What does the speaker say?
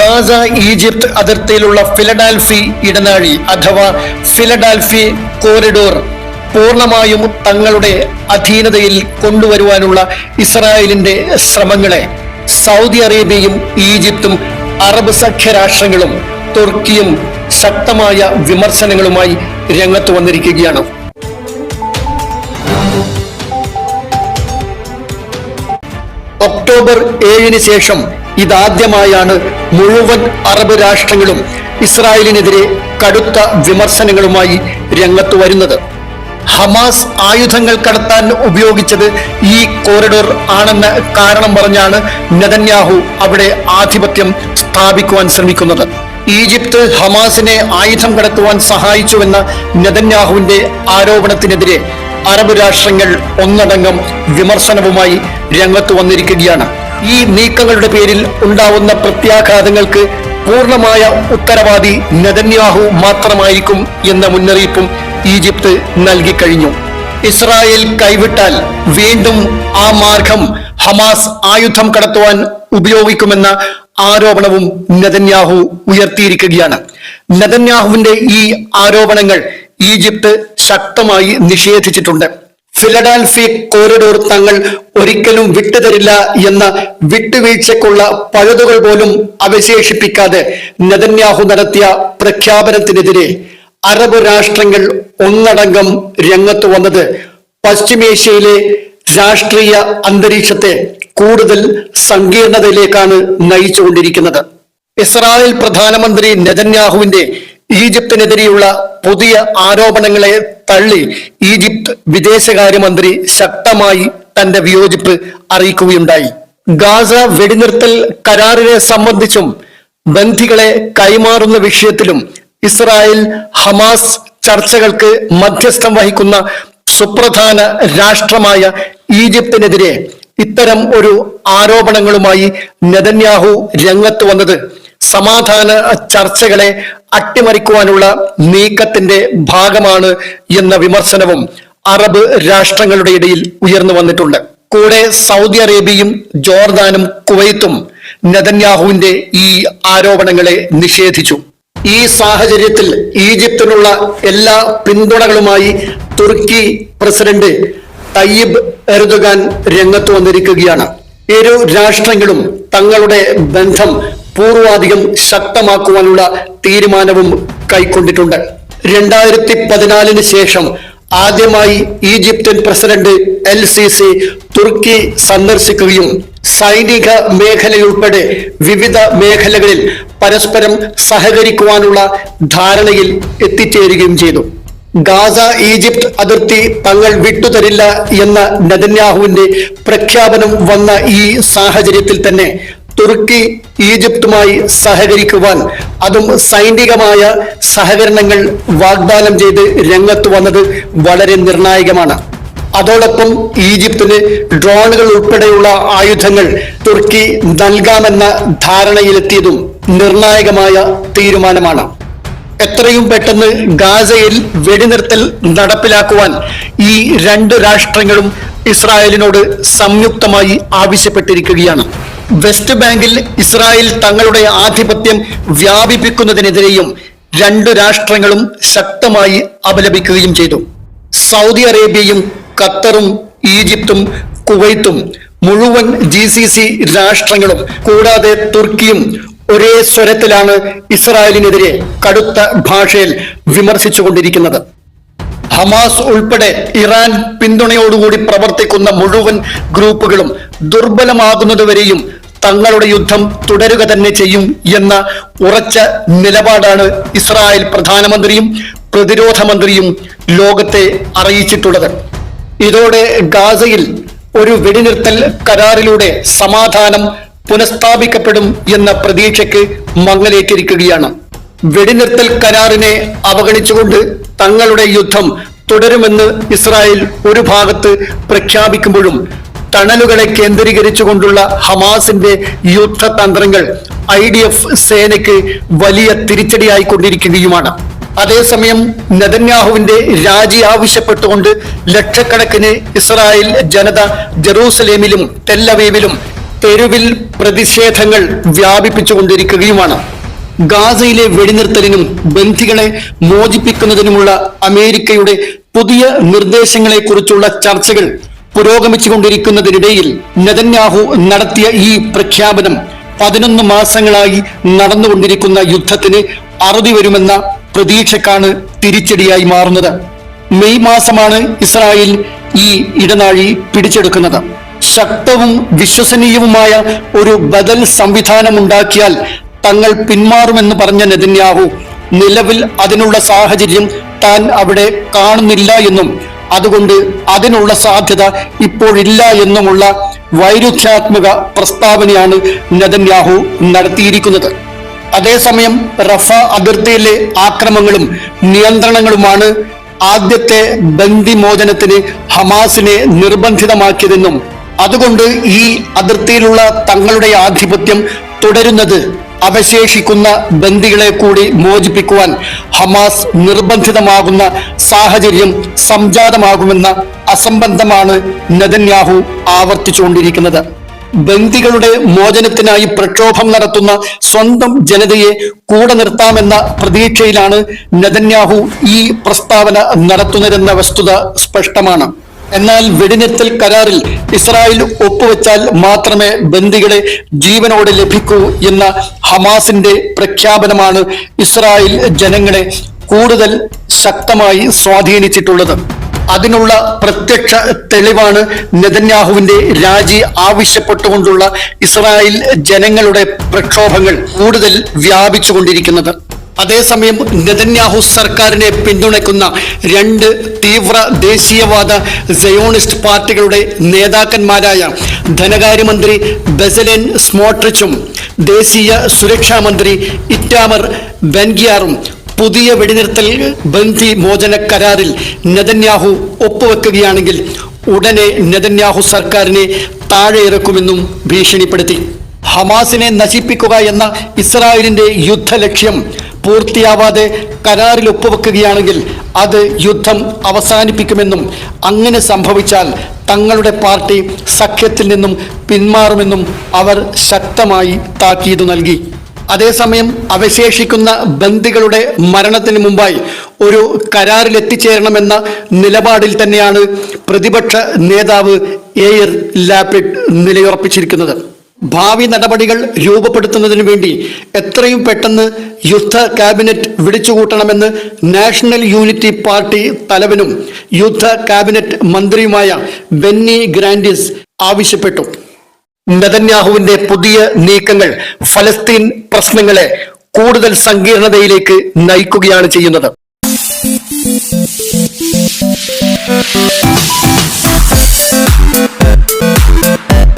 Gaza Egypt അതിർത്തിയിലുള്ള ഫിലഡാൽഫി ഇടനാഴി അഥവാ ഫിലഡാൽഫി കോറിഡോർ പൂർണമായും തങ്ങളുടെ അധീനതയിൽ കൊണ്ടുവരുവാനുള്ള ഇസ്രായേലിന്റെ ശ്രമങ്ങളെ സൗദി അറേബ്യയും ഈജിപ്തും അറബ് സഖ്യരാഷ്ട്രങ്ങളും തുർക്കിയും ശക്തമായ വിമർശനങ്ങളുമായി രംഗത്ത് വന്നിരിക്കുകയാണ്. ഒക്ടോബർ ഏഴിന് ശേഷം ഇതാദ്യമായാണ് മുഴുവൻ അറബ് രാഷ്ട്രങ്ങളും ഇസ്രായേലിനെതിരെ കടുത്ത വിമർശനങ്ങളുമായി രംഗത്തു വരുന്നത്. ഹമാസ് ആയുധങ്ങൾ കടത്താൻ ഉപയോഗിച്ചത് ഈ കോറിഡോർ ആണെന്ന കാരണം പറഞ്ഞാണ് നെതന്യാഹു അവിടെ ആധിപത്യം സ്ഥാപിക്കുവാൻ ശ്രമിക്കുന്നത്. ഈജിപ്ത് ഹമാസിനെ ആയുധം കടത്തുവാൻ സഹായിച്ചുവെന്ന നെതന്യാഹുവിന്റെ ആരോപണത്തിനെതിരെ അറബ് രാഷ്ട്രങ്ങൾ ഒന്നടങ്കം വിമർശനവുമായി രംഗത്ത് വന്നിരിക്കുകയാണ്. ഈ നീക്കങ്ങളുടെ പേരിൽ ഉണ്ടാവുന്ന പ്രത്യാഘാതങ്ങൾക്ക് പൂർണമായ ഉത്തരവാദി നെതന്യാഹു മാത്രമായിരിക്കും എന്ന മുന്നറിയിപ്പും ഈജിപ്ത് നൽകിക്കഴിഞ്ഞു ഇസ്രായേൽ കൈവിട്ടാൽ വീണ്ടും ആ മാർഗം ഹമാസ് ആയുധം കടത്തുവാൻ ഉപയോഗിക്കുമെന്ന ആരോപണവും നെതന്യാഹു ഉയർത്തിയിരിക്കുകയാണ്. നെതന്യാഹുവിന്റെ ഈ ആരോപണങ്ങൾ ഈജിപ്ത് ശക്തമായി നിഷേധിച്ചിട്ടുണ്ട്. ഫിലഡാൽഫി കോറിഡോർ തങ്ങൾ ഒരിക്കലും വിട്ടുതരില്ല എന്ന വിട്ടുവീഴ്ചക്കുള്ള പഴുതുകൾ പോലും അവശേഷിപ്പിക്കാതെ നെതന്യാഹു നടത്തിയ പ്രഖ്യാപനത്തിനെതിരെ അറബ് രാഷ്ട്രങ്ങൾ ഒന്നടങ്കം രംഗത്ത് വന്നത് പശ്ചിമേഷ്യയിലെ രാഷ്ട്രീയ അന്തരീക്ഷത്തെ കൂടുതൽ സങ്കീർണതയിലേക്കാണ് നയിച്ചുകൊണ്ടിരിക്കുന്നത്. ഇസ്രായേൽ പ്രധാനമന്ത്രി നെതന്യാഹുവിന്റെ ഈജിപ്തിനെതിരെയുള്ള പുതിയ ആരോപണങ്ങളെ തള്ളി ഈജിപ്ത് വിദേശകാര്യമന്ത്രി ശക്തമായി തന്റെ വിയോജിപ്പ് അറിയിക്കുകയുണ്ടായി. ഗാസ വെടിനിർത്തൽ കരാറിനെ സംബന്ധിച്ചും ബന്ധികളെ കൈമാറുന്ന വിഷയത്തിലും ഇസ്രായേൽ ഹമാസ് ചർച്ചകൾക്ക് മധ്യസ്ഥം വഹിക്കുന്ന സുപ്രധാന രാഷ്ട്രമായ ഈജിപ്തിനെതിരെ ഇത്തരം ഒരു ആരോപണങ്ങളുമായി നെതന്യാഹു രംഗത്ത് വന്നത് സമാധാന ചർച്ചകളെ അട്ടിമറിക്കുവാനുള്ള നീക്കത്തിന്റെ ഭാഗമാണ് എന്ന വിമർശനവും അറബ് രാഷ്ട്രങ്ങളുടെ ഇടയിൽ ഉയർന്നു വന്നിട്ടുണ്ട്. കൂടെ സൗദി അറേബ്യയും ജോർദാനും കുവൈത്തും നെതന്യാഹുവിന്റെ ഈ ആരോപണങ്ങളെ നിഷേധിച്ചു. ഈ സാഹചര്യത്തിൽ ഈജിപ്തിനുള്ള എല്ലാ പിന്തുണകളുമായി തുർക്കി പ്രസിഡന്റ് തയ്യിബ് എർദുഗാൻ രംഗത്ത് വന്നിരിക്കുകയാണ്. ഇരു രാഷ്ട്രങ്ങളും തങ്ങളുടെ ബന്ധം പൂർവാധികം ശക്തമാക്കുവാനുള്ള തീരുമാനവും കൈക്കൊണ്ടിട്ടുണ്ട്. രണ്ടായിരത്തി പതിനാലിന് ശേഷം ആദ്യമായി ഈജിപ്തിൻ പ്രസിഡന്റ് എൽ സി സി തുർക്കി സന്ദർശിക്കുകയും സൈനിക മേഖലയുൾപ്പെടെ വിവിധ മേഖലകളിൽ പരസ്പരം സഹകരിക്കുവാനുള്ള ധാരണയിൽ എത്തിച്ചേരുകയും ചെയ്തു. ഗാസ ഈജിപ്ത് അതിർത്തി തങ്ങൾ വിട്ടുതരില്ല എന്ന നെതന്യാഹുവിന്റെ പ്രഖ്യാപനം വന്ന ഈ സാഹചര്യത്തിൽ തന്നെ തുർക്കി ഈജിപ്തുമായി സഹകരിക്കുവാൻ അതും സൈനികമായ സഹകരണങ്ങൾ വാഗ്ദാനം ചെയ്ത് രംഗത്ത് വന്നത് വളരെ നിർണായകമാണ്. അതോടൊപ്പം ഈജിപ്തിന് ഡ്രോണുകൾ ഉൾപ്പെടെയുള്ള ആയുധങ്ങൾ തുർക്കി നൽകാമെന്ന ധാരണയിലെത്തിയതും നിർണായകമായ തീരുമാനമാണ്. എത്രയും പെട്ടെന്ന് ഗാസയിൽ വെടിനിർത്തൽ നടപ്പിലാക്കുവാൻ ഈ രണ്ട് രാഷ്ട്രങ്ങളും ഇസ്രായേലിനോട് സംയുക്തമായി ആവശ്യപ്പെട്ടിരിക്കുകയാണ്. വെസ്റ്റ് ബാങ്കിൽ ഇസ്രായേൽ തങ്ങളുടെ ആധിപത്യം വ്യാപിപ്പിക്കുന്നതിനെതിരെയും രണ്ടു രാഷ്ട്രങ്ങളും ശക്തമായി അപലപിക്കുകയും ചെയ്തു. സൗദി അറേബ്യയും ഖത്തറും ഈജിപ്തും കുവൈത്തും മുഴുവൻ ജി സി സി രാഷ്ട്രങ്ങളും കൂടാതെ തുർക്കിയും ഒരേ സ്വരത്തിലാണ് ഇസ്രായേലിനെതിരെ കടുത്ത ഭാഷയിൽ വിമർശിച്ചുകൊണ്ടിരിക്കുന്നത്. ഹമാസ് ഉൾപ്പെടെ ഇറാൻ പിന്തുണയോടുകൂടി പ്രവർത്തിക്കുന്ന മുഴുവൻ ഗ്രൂപ്പുകളും ദുർബലമാകുന്നതുവരെയും തങ്ങളുടെ യുദ്ധം തുടരുക തന്നെ ചെയ്യും എന്ന ഉറച്ച നിലപാടാണ് ഇസ്രായേൽ പ്രധാനമന്ത്രിയും പ്രതിരോധ മന്ത്രിയും ലോകത്തെ അറിയിച്ചിട്ടുള്ളത്. ഇതോടെ ഗാസയിൽ ഒരു വെടിനിർത്തൽ കരാറിലൂടെ സമാധാനം പുനഃസ്ഥാപിക്കപ്പെടും എന്ന പ്രതീക്ഷയ്ക്ക് മങ്ങലേറ്റിരിക്കുകയാണ്. വെടിനിർത്തൽ കരാറിനെ അവഗണിച്ചുകൊണ്ട് തങ്ങളുടെ യുദ്ധം തുടരുമെന്ന് ഇസ്രായേൽ ഒരു ഭാഗത്ത് പ്രഖ്യാപിക്കുമ്പോഴും ടണലുകളെ കേന്ദ്രീകരിച്ചുകൊണ്ടുള്ള ഹമാസിന്റെ യുദ്ധതന്ത്രങ്ങൾ ഐ ഡി എഫ് സേനയ്ക്ക് വലിയ തിരിച്ചടിയായിക്കൊണ്ടിരിക്കുകയുമാണ് അതേസമയം നെതന്യാഹുവിന്റെ രാജി ആവശ്യപ്പെട്ടുകൊണ്ട് ലക്ഷക്കണക്കിന് ഇസ്രായേൽ ജനത ജെറൂസലേമിലും തെല്ലവീവിലും തെരുവിൽ പ്രതിഷേധങ്ങൾ വ്യാപിപ്പിച്ചുകൊണ്ടിരിക്കുകയുമാണ്. ഗാസയിലെ വെടിനിർത്തലിനും ബന്ധികളെ മോചിപ്പിക്കുന്നതിനുമുള്ള അമേരിക്കയുടെ പുതിയ നിർദ്ദേശങ്ങളെക്കുറിച്ചുള്ള ചർച്ചകൾ പുരോഗമിച്ചുകൊണ്ടിരിക്കുന്നതിനിടയിൽ നെതന്യാഹു നടത്തിയ ഈ പ്രഖ്യാപനം പതിനൊന്ന് മാസങ്ങളായി നടന്നുകൊണ്ടിരിക്കുന്ന യുദ്ധത്തിന് അറുതി വരുമെന്ന പ്രതീക്ഷക്കാണ് തിരിച്ചടിയായി മാറുന്നത്. മെയ് മാസമാണ് ഇസ്രായേൽ ഈ ഇടനാഴി പിടിച്ചെടുക്കുന്നത്. ശക്തവും വിശ്വസനീയവുമായ ഒരു ബദൽ സംവിധാനം ഉണ്ടാക്കിയാൽ തങ്ങൾ പിന്മാറുമെന്ന് പറഞ്ഞ നെതന്യാഹു നിലവിൽ അതിനുള്ള സാഹചര്യം താൻ അവിടെ കാണുന്നില്ല എന്നും അതുകൊണ്ട് അതിനുള്ള സാധ്യത ഇപ്പോഴില്ല എന്നുമുള്ള വൈരുദ്ധ്യാത്മക പ്രസ്താവനയാണ് നെതന്യാഹു നടത്തിയിരിക്കുന്നത്. അതേസമയം റഫ അതിർത്തിയിലെ ആക്രമങ്ങളും നിയന്ത്രണങ്ങളുമാണ് ആദ്യത്തെ ബന്ദിമോചനത്തിന് ഹമാസിനെ നിർബന്ധിതമാക്കിയതെന്നും അതുകൊണ്ട് ഈ അതിർത്തിയിലുള്ള തങ്ങളുടെ ആധിപത്യം തുടരുന്നത് അവശേഷിക്കുന്ന ബന്ദികളെ കൂടി മോചിപ്പിക്കുവാൻ ഹമാസ് നിർബന്ധിതമാകുന്ന സാഹചര്യം സംജാതമാകുമെന്ന അസംബന്ധമാണ് നദന്യാഹു ആവർത്തിച്ചുകൊണ്ടിരിക്കുന്നത്. ബന്ദികളുടെ മോചനത്തിനായി പ്രക്ഷോഭം നടത്തുന്ന സ്വന്തം ജനതയെ കൂടെ നിർത്താമെന്ന പ്രതീക്ഷയിലാണ് നദന്യാഹു ഈ പ്രസ്താവന നടത്തുന്നതെന്ന വസ്തുത സ്പഷ്ടമാണ്. എന്നാൽ വെടിനിർത്തൽ കരാറിൽ ഇസ്രായേൽ ഒപ്പുവെച്ചാൽ മാത്രമേ ബന്ദികളെ ജീവനോടെ ലഭിക്കൂ എന്ന ഹമാസിന്റെ പ്രഖ്യാപനമാണ് ഇസ്രായേൽ ജനങ്ങളെ കൂടുതൽ ശക്തമായി സ്വാധീനിച്ചിട്ടുള്ളത്. അതിനുള്ള പ്രത്യക്ഷ തെളിവാണ് നെതന്യാഹുവിന്റെ രാജി ആവശ്യപ്പെട്ടുകൊണ്ടുള്ള ഇസ്രായേൽ ജനങ്ങളുടെ പ്രക്ഷോഭങ്ങൾ കൂടുതൽ വ്യാപിച്ചുകൊണ്ടിരിക്കുന്നത്. അതേസമയം നെതന്യാഹു സർക്കാരിനെ പിന്തുണയ്ക്കുന്ന രണ്ട് തീവ്ര ദേശീയവാദ സയോണിസ്റ്റ് പാർട്ടികളുടെ നേതാക്കന്മാരായ ധനകാര്യമന്ത്രി ബെസലേൻ സ്മോട്രിച്ചും ദേശീയ സുരക്ഷാ മന്ത്രി ഇറ്റാമർ ബെൻഗിയാറും പുതിയ വെടിനിർത്തൽ ബന്ധി മോചന കരാറിൽ നെതന്യാഹു ഒപ്പുവെക്കുകയാണെങ്കിൽ ഉടനെ നെതന്യാഹു സർക്കാരിനെ താഴെ ഇറക്കുമെന്നും ഭീഷണിപ്പെടുത്തി. ഹമാസിനെ നശിപ്പിക്കുക എന്ന ഇസ്രായേലിന്റെ യുദ്ധലക്ഷ്യം പൂർത്തിയാവാതെ കരാറിൽ ഒപ്പുവെക്കുകയാണെങ്കിൽ അത് യുദ്ധം അവസാനിപ്പിക്കുമെന്നും അങ്ങനെ സംഭവിച്ചാൽ തങ്ങളുടെ പാർട്ടി സഖ്യത്തിൽ നിന്നും പിന്മാറുമെന്നും അവർ ശക്തമായി താക്കീത് നൽകി. അതേസമയം അവശേഷിക്കുന്ന ബന്ദികളുടെ മരണത്തിന് മുമ്പായി ഒരു കരാറിൽ എത്തിച്ചേരണമെന്ന നിലപാടിൽ തന്നെയാണ് പ്രതിപക്ഷ നേതാവ് എയർ ലാപിഡ് നിലയുറപ്പിച്ചിരിക്കുന്നത്. ഭാവി നടപടികൾ രൂപപ്പെടുത്തുന്നതിനു വേണ്ടി എത്രയും പെട്ടെന്ന് യുദ്ധ കാബിനറ്റ് വിളിച്ചുകൂട്ടണമെന്ന് നാഷണൽ യൂണിറ്റി പാർട്ടി തലവനും യുദ്ധ കാബിനറ്റ് മന്ത്രിയുമായ ബെന്നി ഗ്രാൻഡിസ് ആവശ്യപ്പെട്ടു. നെതന്യാഹുവിന്റെ പുതിയ നീക്കങ്ങൾ ഫലസ്തീൻ പ്രശ്നങ്ങളെ കൂടുതൽ സങ്കീർണതയിലേക്ക് നയിക്കുകയാണ് ചെയ്യുന്നത്.